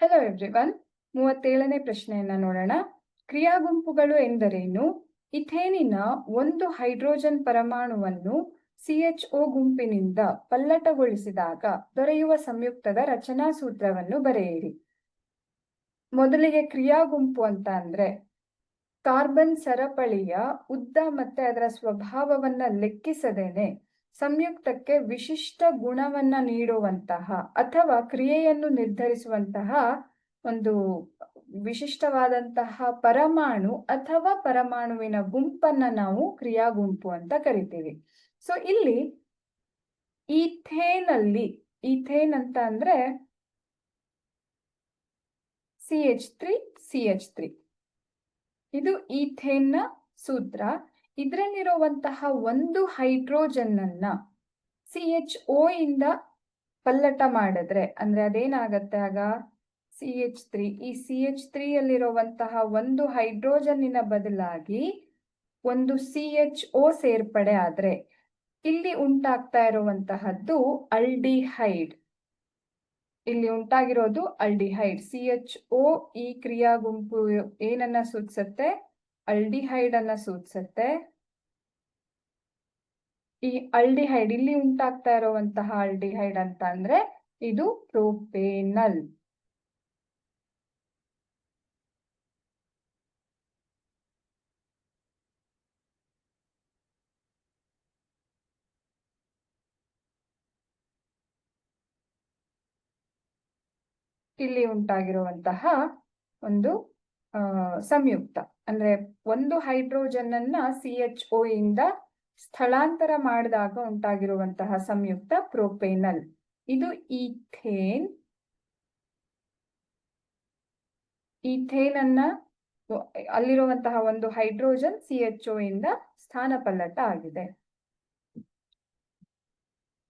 Hello everyone ಮೂವತ್ತೇಳನೇ ಪ್ರಶ್ನೆಯನ್ನ ನೋಡೋಣ. ಕ್ರಿಯಾ ಗುಂಪುಗಳು ಎಂದರೇನು? ಇಥೇನಿನ ಒಂದು ಹೈಡ್ರೋಜನ್ ಪರಮಾಣುವನ್ನು ಸಿಎಚ್ಒ ಗುಂಪಿನಿಂದ ಪಲ್ಲಟಗೊಳಿಸಿದಾಗ ದೊರೆಯುವ ಸಂಯುಕ್ತದ ರಚನಾ ಸೂತ್ರವನ್ನು ಬರೆಯಿರಿ. ಮೊದಲಿಗೆ ಕ್ರಿಯಾ ಗುಂಪು ಅಂತ ಅಂದ್ರೆ ಕಾರ್ಬನ್ ಸರಪಳಿಯ ಉದ್ದ ಮತ್ತೆ ಅದರ ಸ್ವಭಾವವನ್ನ ಲೆಕ್ಕಿಸದೇನೆ ಸಂಯುಕ್ತಕ್ಕೆ ವಿಶಿಷ್ಟ ಗುಣವನ್ನ ನೀಡುವಂತಹ ಅಥವಾ ಕ್ರಿಯೆಯನ್ನು ನಿರ್ಧರಿಸುವಂತಹ ಒಂದು ವಿಶಿಷ್ಟವಾದಂತಹ ಪರಮಾಣು ಅಥವಾ ಪರಮಾಣುವಿನ ಗುಂಪನ್ನ ನಾವು ಕ್ರಿಯಾ ಗುಂಪು ಅಂತ ಕರಿತೀವಿ. ಸೊ ಇಲ್ಲಿ ಈಥೇನಲ್ಲಿ, ಈಥೇನ್ ಅಂತ ಅಂದ್ರೆ C H three, C H three. ಇದು ಈಥೇನ್ನ ಸೂತ್ರ. ಇದರಲ್ಲಿರುವಂತಹ ಒಂದು ಹೈಡ್ರೋಜನ್ ಅನ್ನ ಸಿ ಎಚ್ ಓ ಇಂದ ಪಲ್ಲಟ ಮಾಡಿದ್ರೆ, ಅಂದ್ರೆ ಅದೇನಾಗತ್ತೆ ಆಗ? ಸಿ ಎಚ್ ತ್ರೀ ಈ ಸಿ ಎಚ್ ತ್ರೀ ಅಲ್ಲಿರುವಂತಹ ಒಂದು ಹೈಡ್ರೋಜನ್ನಿನ ಬದಲಾಗಿ ಒಂದು ಸಿ ಎಚ್ ಓ ಸೇರ್ಪಡೆ ಆದ್ರೆ ಇಲ್ಲಿ ಉಂಟಾಗ್ತಾ ಇರುವಂತಹದ್ದು ಅಲ್ಡಿಹೈಡ್. ಇಲ್ಲಿ ಉಂಟಾಗಿರೋದು ಅಲ್ಡಿಹೈಡ್. ಸಿ ಎಚ್ ಓ ಈ ಕ್ರಿಯಾ ಗುಂಪು ಏನನ್ನ ಸೂಚಿಸುತ್ತೆ? ಅಲ್ಡಿಹೈಡ್ ಅನ್ನ ಸೂಚಿಸುತ್ತೆ. ಈ ಅಲ್ಡಿಹೈಡ್ ಇಲ್ಲಿ ಉಂಟಾಗ್ತಾ ಇರುವಂತಹ ಅಲ್ಡಿಹೈಡ್ ಅಂತ ಅಂದ್ರೆ ಇದು ಪ್ರೋಪೇನಲ್. ಇಲ್ಲಿ ಉಂಟಾಗಿರುವಂತಹ ಒಂದು ಸಂಯುಕ್ತ. ಅಂದ್ರೆ ಒಂದು ಹೈಡ್ರೋಜನ್ ಅನ್ನ ಸಿ ಎಚ್ ಒ ಇಂದ ಸ್ಥಳಾಂತರ ಮಾಡಿದಾಗ ಉಂಟಾಗಿರುವಂತಹ ಸಂಯುಕ್ತ ಪ್ರೊಪೇನಲ್. ಇದು ಈಥೇನ್. ಈಥೇನ್ ಅನ್ನ ಅಲ್ಲಿರುವಂತಹ ಒಂದು ಹೈಡ್ರೋಜನ್ ಸಿ ಎಚ್ ಒ ಇಂದ ಸ್ಥಾನ ಪಲ್ಲಟ ಆಗಿದೆ.